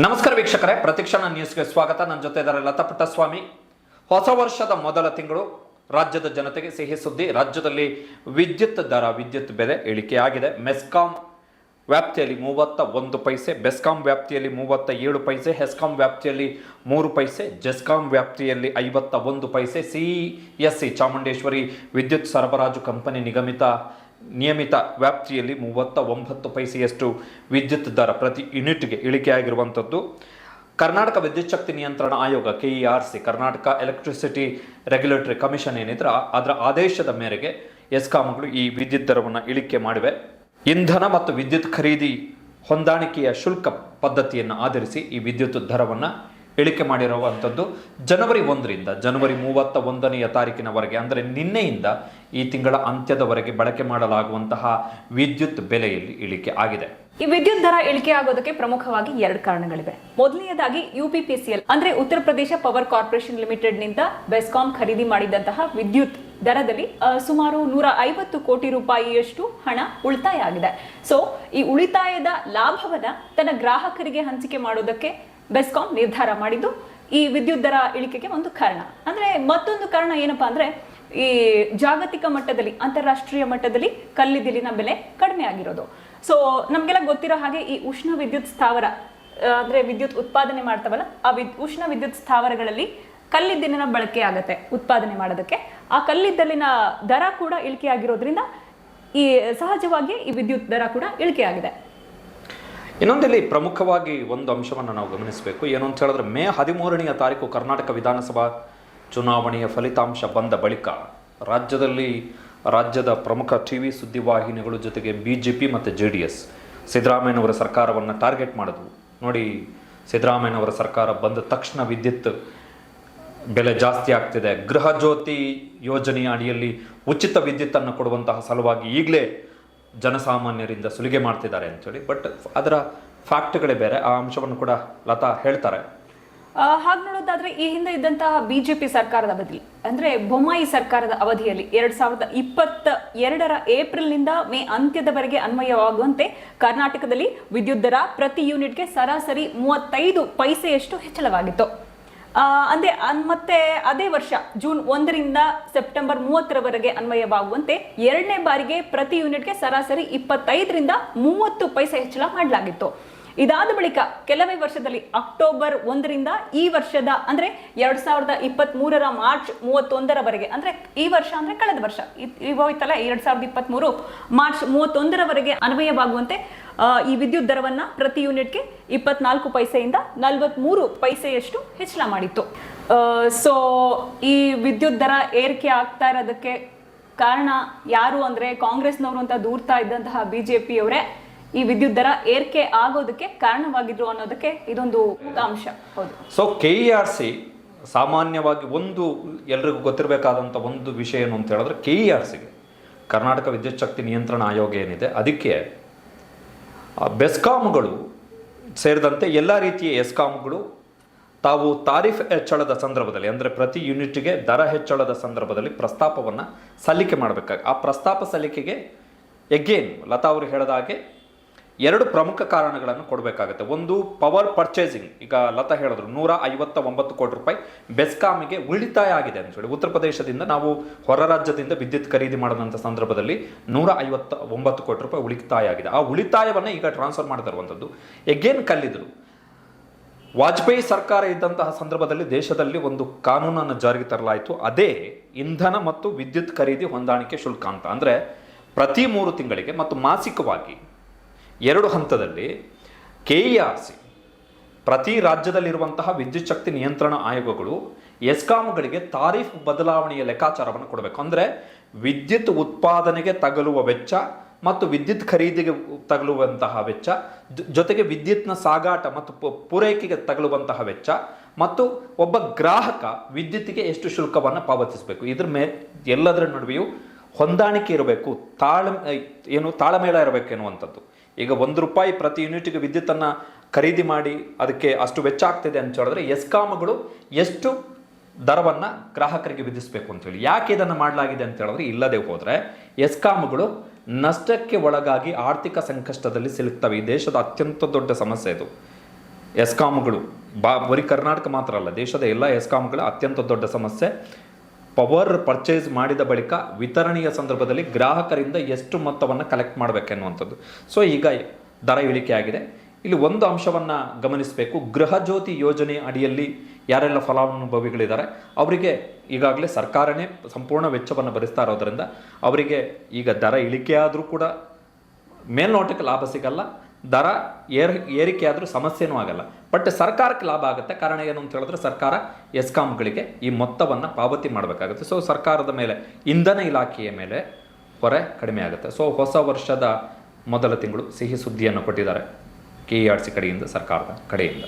ನಮಸ್ಕಾರ ವೀಕ್ಷಕರೇ, ಪ್ರತಿಕ್ಷಣ ನ್ಯೂಸ್ಗೆ ಸ್ವಾಗತ. ನನ್ನ ಜೊತೆ ಇದ್ದಾರೆ ಲತಾ ಪುಟ್ಟಸ್ವಾಮಿ. ಹೊಸ ವರ್ಷದ ಮೊದಲ ತಿಂಗಳು ರಾಜ್ಯದ ಜನತೆಗೆ ಸಿಹಿ ಸುದ್ದಿ, ರಾಜ್ಯದಲ್ಲಿ ವಿದ್ಯುತ್ ದರ, ವಿದ್ಯುತ್ ಬೆಲೆ ಇಳಿಕೆಯಾಗಿದೆ. ಮೆಸ್ಕಾಂ ವ್ಯಾಪ್ತಿಯಲ್ಲಿ ಮೂವತ್ತ ಒಂದು ಪೈಸೆ, ಬೆಸ್ಕಾಂ ವ್ಯಾಪ್ತಿಯಲ್ಲಿ ಮೂವತ್ತ ಏಳು ಪೈಸೆ, ಹೆಸ್ಕಾಂ ವ್ಯಾಪ್ತಿಯಲ್ಲಿ ಮೂರು ಪೈಸೆ, ಜೆಸ್ಕಾಂ ವ್ಯಾಪ್ತಿಯಲ್ಲಿ ಐವತ್ತ ಒಂದು ಪೈಸೆ. ಸಿ ಎಸ್ ಸಿ ಚಾಮುಂಡೇಶ್ವರಿ ವಿದ್ಯುತ್ ಸರಬರಾಜು ಕಂಪನಿ ನಿಗಮಿತ ನಿಯಮಿತ ವ್ಯಾಪ್ತಿಯಲ್ಲಿ ಮೂವತ್ತ ಒಂಬತ್ತು ಪೈಸೆಯಷ್ಟು ವಿದ್ಯುತ್ ದರ ಪ್ರತಿ ಯೂನಿಟ್ಗೆ ಇಳಿಕೆಯಾಗಿರುವಂಥದ್ದು. ಕರ್ನಾಟಕ ವಿದ್ಯುತ್ ಶಕ್ತಿ ನಿಯಂತ್ರಣ ಆಯೋಗ K E R C Karnataka electricity regulatory commission ಏನಿದ್ರ, ಅದರ ಆದೇಶದ ಮೇರೆಗೆ ಎಸ್ಕಾಂಗಳು ಈ ವಿದ್ಯುತ್ ದರವನ್ನು ಇಳಿಕೆ ಮಾಡಿವೆ. ಇಂಧನ ಮತ್ತು ವಿದ್ಯುತ್ ಖರೀದಿ ಹೊಂದಾಣಿಕೆಯ ಶುಲ್ಕ ಪದ್ಧತಿಯನ್ನು ಆಧರಿಸಿ ಈ ವಿದ್ಯುತ್ ದರವನ್ನು ಇಳಿಕೆ ಮಾಡಿರುವಂಥದ್ದು ಜನವರಿ ಒಂದರಿಂದ, ಜನವರಿ ಮೂವತ್ತ ಒಂದನೆಯ ತಾರೀಕಿನವರೆಗೆ, ಅಂದರೆ ನಿನ್ನೆಯಿಂದ ಈ ತಿಂಗಳ ಅಂತ್ಯದವರೆಗೆ ಬಳಕೆ ಮಾಡಲಾಗುವಂತಹ ವಿದ್ಯುತ್ ಬೆಲೆಯಲ್ಲಿ ಇಳಿಕೆ ಆಗಿದೆ. ಈ ವಿದ್ಯುತ್ ದರ ಇಳಿಕೆ ಆಗೋದಕ್ಕೆ ಪ್ರಮುಖವಾಗಿ ಎರಡು ಕಾರಣಗಳಿವೆ. ಮೊದಲನೆಯದಾಗಿ ಯುಪಿಪಿಸಿಎಲ್ ಅಂದ್ರೆ ಉತ್ತರ ಪ್ರದೇಶ ಪವರ್ ಕಾರ್ಪೊರೇಷನ್ ಲಿಮಿಟೆಡ್ನಿಂದ ಬೆಸ್ಕಾಂ ಖರೀದಿ ಮಾಡಿದಂತಹ ವಿದ್ಯುತ್ ದರದಲ್ಲಿ ಸುಮಾರು ನೂರ ಐವತ್ತು ಕೋಟಿ ರೂಪಾಯಿಯಷ್ಟು ಹಣ ಉಳಿತಾಯ ಆಗಿದೆ. ಸೊ ಈ ಉಳಿತಾಯದ ಲಾಭವನ್ನ ತನ್ನ ಗ್ರಾಹಕರಿಗೆ ಹಂಚಿಕೆ ಮಾಡೋದಕ್ಕೆ ಬೆಸ್ಕಾಂ ನಿರ್ಧಾರ ಮಾಡಿದ್ದು ಈ ವಿದ್ಯುತ್ ದರ ಇಳಿಕೆಗೆ ಒಂದು ಕಾರಣ. ಅಂದ್ರೆ ಮತ್ತೊಂದು ಕಾರಣ ಏನಪ್ಪಾ ಅಂದ್ರೆ ಈ ಜಾಗತಿಕ ಮಟ್ಟದಲ್ಲಿ, ಅಂತಾರಾಷ್ಟ್ರೀಯ ಮಟ್ಟದಲ್ಲಿ ಕಲ್ಲಿದ್ದಲಿನ ಬೆಲೆ ಕಡಿಮೆ ಆಗಿರೋದು. ಸೊ ನಮಗೆಲ್ಲ ಗೊತ್ತಿರೋ ಹಾಗೆ ಈ ಉಷ್ಣ ವಿದ್ಯುತ್ ಸ್ಥಾವರ ಅಂದ್ರೆ ವಿದ್ಯುತ್ ಉತ್ಪಾದನೆ ಮಾಡ್ತಾವಲ್ಲ, ಆ ವಿದ್, ಉಷ್ಣ ವಿದ್ಯುತ್ ಸ್ಥಾವರಗಳಲ್ಲಿ ಕಲ್ಲಿದ್ದಲಿನ ಬಳಕೆ ಆಗತ್ತೆ ಉತ್ಪಾದನೆ ಮಾಡೋದಕ್ಕೆ. ಆ ಕಲ್ಲಿದ್ದಲಿನ ದರ ಕೂಡ ಇಳಿಕೆ ಆಗಿರೋದ್ರಿಂದ ಈ ಸಹಜವಾಗಿ ಈ ವಿದ್ಯುತ್ ದರ ಕೂಡ ಇಳಿಕೆ ಆಗಿದೆ ಇನ್ನೊಂದಿಲ್ಲಿ ಪ್ರಮುಖವಾಗಿ ಒಂದು ಅಂಶವನ್ನು ನಾವು ಗಮನಿಸಬೇಕು. ಏನು ಅಂತ ಹೇಳಿದ್ರೆ ಮೇ ಹದಿಮೂರನೆಯ ತಾರೀಕು ಕರ್ನಾಟಕ ವಿಧಾನಸಭಾ ಚುನಾವಣೆಯ ಫಲಿತಾಂಶ ಬಂದ ಬಳಿಕ ರಾಜ್ಯದಲ್ಲಿ ರಾಜ್ಯದ ಪ್ರಮುಖ ಟಿ ವಿ ಸುದ್ದಿವಾಹಿನಿಗಳು ಜೊತೆಗೆ ಬಿ ಜೆ ಪಿ ಮತ್ತು ಜೆ ಡಿ ಎಸ್ ಸಿದ್ದರಾಮಯ್ಯನವರ ಸರ್ಕಾರವನ್ನು ಟಾರ್ಗೆಟ್ ಮಾಡಿದ್ವು. ನೋಡಿ ಸಿದ್ದರಾಮಯ್ಯನವರ ಸರ್ಕಾರ ಬಂದ ತಕ್ಷಣ ವಿದ್ಯುತ್ ಬೆಲೆ ಜಾಸ್ತಿ ಆಗ್ತಿದೆ. ಗೃಹ ಜ್ಯೋತಿ ಯೋಜನೆಯ ಅಡಿಯಲ್ಲಿ ಉಚಿತ ವಿದ್ಯುತ್ತನ್ನು ಕೊಡುವಂತಹ ಸಲುವಾಗಿ ಈಗಲೇ ಜನಸಾಮಾನ್ಯರಿಂದ ಸುಲಿಗೆ ಮಾಡ್ತಿದ್ದಾರೆ ಅಂತೇಳಿ ಬಟ್ ಅದರ ಫ್ಯಾಕ್ಟ್ಗಳೇ ಬೇರೆ, ಆ ಅಂಶವನ್ನು ಕೂಡ ಲತಾ ಹೇಳ್ತಾರೆ. ಹಾಗೆ ನೋಡೋದಾದ್ರೆ, ಈ ಹಿಂದೆ ಇದ್ದಂತಹ ಬಿಜೆಪಿ ಸರ್ಕಾರದ ಅವಧಿ ಅಂದ್ರೆ ಬೊಮ್ಮಾಯಿ ಸರ್ಕಾರದ ಅವಧಿಯಲ್ಲಿ ಎರಡ್ ಸಾವಿರದ ಇಪ್ಪತ್ತ ಎರಡರ ಏಪ್ರಿಲ್ನಿಂದ ಮೇ ಅಂತ್ಯದವರೆಗೆ ಅನ್ವಯವಾಗುವಂತೆ ಕರ್ನಾಟಕದಲ್ಲಿ ವಿದ್ಯುತ್ ದರ ಪ್ರತಿ ಯೂನಿಟ್ಗೆ ಸರಾಸರಿ ಮೂವತ್ತೈದು ಪೈಸೆಯಷ್ಟು ಹೆಚ್ಚಳವಾಗಿತ್ತು. ಅನ್- ಮತ್ತೆ ಅದೇ ವರ್ಷ, ಜೂನ್ ಒಂದರಿಂದ ಸೆಪ್ಟೆಂಬರ್ ಮೂವತ್ತರವರೆಗೆ ಅನ್ವಯವಾಗುವಂತೆ ಎರಡನೇ ಬಾರಿಗೆ ಪ್ರತಿ ಯೂನಿಟ್ಗೆ ಸರಾಸರಿ ಇಪ್ಪತ್ತೈದರಿಂದ ಮೂವತ್ತು ಪೈಸೆ ಹೆಚ್ಚಳ ಮಾಡಲಾಗಿತ್ತು. ಇದಾದ ಬಳಿಕ ಕೆಲವೇ ವರ್ಷದಲ್ಲಿ ಅಕ್ಟೋಬರ್ ಒಂದರಿಂದ ಈ ವರ್ಷದ ಅಂದ್ರೆ ಎರಡ್ ಸಾವಿರದ ಇಪ್ಪತ್ತ್ ಮೂರರ ಮಾರ್ಚ್ ಮೂವತ್ತೊಂದರವರೆಗೆ. ಅಂದ್ರೆ ಈ ವರ್ಷ ಅಂದ್ರೆ ಕಳೆದ ವರ್ಷ. ಹೋಯ್ತಲ್ಲ ಎರಡ್ ಸಾವಿರದ ಇಪ್ಪತ್ತ್ ಮೂರು ಮಾರ್ಚ್ ಮೂವತ್ತೊಂದರವರೆಗೆ ಅನ್ವಯವಾಗುವಂತೆ ಈ ವಿದ್ಯುತ್ ದರವನ್ನ ಪ್ರತಿ ಯೂನಿಟ್ಗೆ ಇಪ್ಪತ್ನಾಲ್ಕು ಪೈಸೆಯಿಂದ ನಲ್ವತ್ಮೂರು ಪೈಸೆಯಷ್ಟು ಹೆಚ್ಚಳ ಮಾಡಿತ್ತು. ಸೊ ಈ ವಿದ್ಯುತ್ ದರ ಏರಿಕೆ ಆಗ್ತಾ ಇರೋದಕ್ಕೆ ಕಾರಣ ಯಾರು ಅಂದ್ರೆ ಕಾಂಗ್ರೆಸ್ನವರು ಅಂತ ದೂರ್ತಾ ಇದ್ದಂತಹ ಬಿಜೆಪಿಯವರೇ. ಈ ವಿದ್ಯುತ್ ದರ ಏರಿಕೆ ಆಗೋದಕ್ಕೆ ಕಾರಣವಾಗಿದ್ರು ಅನ್ನೋದಕ್ಕೆ ಇದೊಂದು ಅಂಶ. ಹೌದು. ಸೊ ಕೆ ಆರ್ ಸಿ ಸಾಮಾನ್ಯವಾಗಿ ಒಂದು ಎಲ್ರಿಗೂ ಗೊತ್ತಿರಬೇಕಾದಂಥ ಒಂದು ವಿಷಯ ಏನು ಅಂತ ಹೇಳಿದ್ರೆ ಕೆ ಇ ಆರ್ ಸಿಗೆ ಕರ್ನಾಟಕ ವಿದ್ಯುತ್ ಶಕ್ತಿ ನಿಯಂತ್ರಣ ಆಯೋಗ ಏನಿದೆ ಅದಕ್ಕೆ ಆ, ಬೆಸ್ಕಾಂಗಳು ಸೇರಿದಂತೆ ಎಲ್ಲ ರೀತಿಯ ಎಸ್ಕಾಮ್ಗಳು ತಾವು ತಾರೀಫ್ ಹೆಚ್ಚಳದ ಸಂದರ್ಭದಲ್ಲಿ ಅಂದರೆ ಪ್ರತಿ ಯೂನಿಟ್ಗೆ ದರ ಹೆಚ್ಚಳದ ಸಂದರ್ಭದಲ್ಲಿ ಪ್ರಸ್ತಾಪವನ್ನು ಸಲ್ಲಿಕೆ ಮಾಡಬೇಕಾಗಿ ಆ ಪ್ರಸ್ತಾಪ ಸಲ್ಲಿಕೆಗೆ ಎಗೇನ್ ಲತಾ ಅವರು ಹೇಳಿದ ಹಾಗೆ ಎರಡು ಪ್ರಮುಖ ಕಾರಣಗಳನ್ನು ಕೊಡಬೇಕಾಗುತ್ತೆ. ಒಂದು ಪವರ್ ಪರ್ಚೇಸಿಂಗ್ ಈಗ ಲತಾ ಹೇಳಿದ್ರು ನೂರ ಐವತ್ತ ಒಂಬತ್ತು ಕೋಟಿ ರೂಪಾಯಿ ಬೆಸ್ಕಾಮಿಗೆ ಉಳಿತಾಯ ಆಗಿದೆ ಅಂತ ಹೇಳಿ. ಉತ್ತರ ಪ್ರದೇಶದಿಂದ ನಾವು ಹೊರ ರಾಜ್ಯದಿಂದ ವಿದ್ಯುತ್ ಖರೀದಿ ಮಾಡಿದಂಥ ಸಂದರ್ಭದಲ್ಲಿ ನೂರ ಐವತ್ತ ಒಂಬತ್ತು ಕೋಟಿ ರೂಪಾಯಿ ಉಳಿತಾಯ ಆಗಿದೆ. ಆ ಉಳಿತಾಯವನ್ನು ಈಗ ಟ್ರಾನ್ಸ್ಫರ್ ಮಾಡ್ತಿರುವಂಥದ್ದು ಎಗೇನ್ ಕಲ್ಲಿದ್ರು. ವಾಜಪೇಯಿ ಸರ್ಕಾರ ಇದ್ದಂತಹ ಸಂದರ್ಭದಲ್ಲಿ ದೇಶದಲ್ಲಿ ಒಂದು ಕಾನೂನನ್ನು ಜಾರಿಗೆ ತರಲಾಯಿತು. ಅದೇ ಇಂಧನ ಮತ್ತು ವಿದ್ಯುತ್ ಖರೀದಿ ಹೊಂದಾಣಿಕೆ ಶುಲ್ಕ ಅಂತ. ಅಂದರೆ ಪ್ರತಿ ಮೂರು ತಿಂಗಳಿಗೆ ಮತ್ತು ಮಾಸಿಕವಾಗಿ ಎರಡು ಹಂತದಲ್ಲಿ ಕೆ ಇ ಆರ್ ಸಿ ಪ್ರತಿ ರಾಜ್ಯದಲ್ಲಿರುವಂತಹ ವಿದ್ಯುತ್ ಶಕ್ತಿ ನಿಯಂತ್ರಣ ಆಯೋಗಗಳು ಎಸ್ಕಾಮ್ಗಳಿಗೆ ತಾರೀಫ್ ಬದಲಾವಣೆಯ ಲೆಕ್ಕಾಚಾರವನ್ನು ಕೊಡಬೇಕು. ಅಂದರೆ ವಿದ್ಯುತ್ ಉತ್ಪಾದನೆಗೆ ತಗಲುವ ವೆಚ್ಚ ಮತ್ತು ವಿದ್ಯುತ್ ಖರೀದಿಗೆ ತಗಲುವಂತಹ ವೆಚ್ಚ ಜೊತೆಗೆ ವಿದ್ಯುತ್ನ ಸಾಗಾಟ ಮತ್ತು ಪೂರೈಕೆಗೆ ತಗಲುವಂತಹ ವೆಚ್ಚ ಮತ್ತು ಒಬ್ಬ ಗ್ರಾಹಕ ವಿದ್ಯುತ್ತಿಗೆ ಎಷ್ಟು ಶುಲ್ಕವನ್ನು ಪಾವತಿಸಬೇಕು. ಇದ್ರ ಮೇ, ಎಲ್ಲದರ ನಡುವೆಯೂ ಹೊಂದಾಣಿಕೆ ಇರಬೇಕು ತಾಳ ಏನು, ತಾಳಮೇಳ ಇರಬೇಕು ಎನ್ನುವಂಥದ್ದು. ಈಗ ಒಂದು ರೂಪಾಯಿ ಪ್ರತಿ ಯೂನಿಟ್ಗೆ ವಿದ್ಯುತ್ತನ್ನು ಖರೀದಿ ಮಾಡಿ ಅದಕ್ಕೆ ಅಷ್ಟು ವೆಚ್ಚ ಆಗ್ತಿದೆ ಅಂತ ಹೇಳಿದ್ರೆ ಎಸ್ಕಾಮ್ಗಳು ಎಷ್ಟು ದರವನ್ನು ಗ್ರಾಹಕರಿಗೆ ವಿಧಿಸಬೇಕು ಅಂತೇಳಿ ಯಾಕೆ ಇದನ್ನು ಮಾಡಲಾಗಿದೆ ಅಂತ ಹೇಳಿದ್ರೆ ಇಲ್ಲದೆ ಹೋದರೆ ಎಸ್ಕಾಮ್ಗಳು ನಷ್ಟಕ್ಕೆ ಒಳಗಾಗಿ ಆರ್ಥಿಕ ಸಂಕಷ್ಟದಲ್ಲಿ ಸಿಲುಕ್ತವೆ. ಈ ದೇಶದ ಅತ್ಯಂತ ದೊಡ್ಡ ಸಮಸ್ಯೆ ಇದು. ಎಸ್ಕಾಮ್ಗಳು ಬಾ, ಬರೀ ಕರ್ನಾಟಕ ಮಾತ್ರ ಅಲ್ಲ, ದೇಶದ ಎಲ್ಲ ಎಸ್ಕಾಮ್ಗಳ ಅತ್ಯಂತ ದೊಡ್ಡ ಸಮಸ್ಯೆ ಪವರ್ ಪರ್ಚೇಸ್ ಮಾಡಿದ ಬಳಿಕ ವಿತರಣೆಯ ಸಂದರ್ಭದಲ್ಲಿ ಗ್ರಾಹಕರಿಂದ ಎಷ್ಟು ಮೊತ್ತವನ್ನು ಕಲೆಕ್ಟ್ ಮಾಡಬೇಕೆನ್ನುವಂಥದ್ದು. ಸೊ ಈಗ ದರ ಇಳಿಕೆ ಆಗಿದೆ. ಇಲ್ಲಿ ಒಂದು ಅಂಶವನ್ನು ಗಮನಿಸಬೇಕು. ಗೃಹಜ್ಯೋತಿ ಯೋಜನೆ ಅಡಿಯಲ್ಲಿ ಯಾರೆಲ್ಲ ಫಲಾನುಭವಿಗಳಿದ್ದಾರೆ, ಅವರಿಗೆ ಈಗಾಗಲೇ ಸರ್ಕಾರನೇ ಸಂಪೂರ್ಣ ವೆಚ್ಚವನ್ನು ಭರಿಸ್ತಾ ಇರೋದ್ರಿಂದ ಅವರಿಗೆ ಈಗ ದರ ಇಳಿಕೆ ಆದರೂ ಕೂಡ ಮೇಲ್ನೋಟಕ್ಕೆ ಲಾಭ ಸಿಗಲ್ಲ. ದರ ಏರ್ ಏರಿಕೆ ಆದರೂ ಸಮಸ್ಯೆನೂ ಆಗಲ್ಲ. ಬಟ್ ಸರ್ಕಾರಕ್ಕೆ ಲಾಭ ಆಗುತ್ತೆ. ಕಾರಣ ಏನು ಅಂತ ಹೇಳಿದ್ರೆ ಸರ್ಕಾರ ಎಸ್ಕಾಮ್ಗಳಿಗೆ ಈ ಮೊತ್ತವನ್ನು ಪಾವತಿ ಮಾಡಬೇಕಾಗುತ್ತೆ. ಸೊ ಸರ್ಕಾರದ ಮೇಲೆ, ಇಂಧನ ಇಲಾಖೆಯ ಮೇಲೆ ಹೊರೆ ಕಡಿಮೆ ಆಗುತ್ತೆ. ಸೊ ಹೊಸ ವರ್ಷದ ಮೊದಲ ತಿಂಗಳು ಸಿಹಿ ಸುದ್ದಿಯನ್ನು ಕೊಟ್ಟಿದ್ದಾರೆ. ಕೆ ಇ ಸಿ ಕಡೆಯಿಂದ, ಸರ್ಕಾರದ ಕಡೆಯಿಂದ.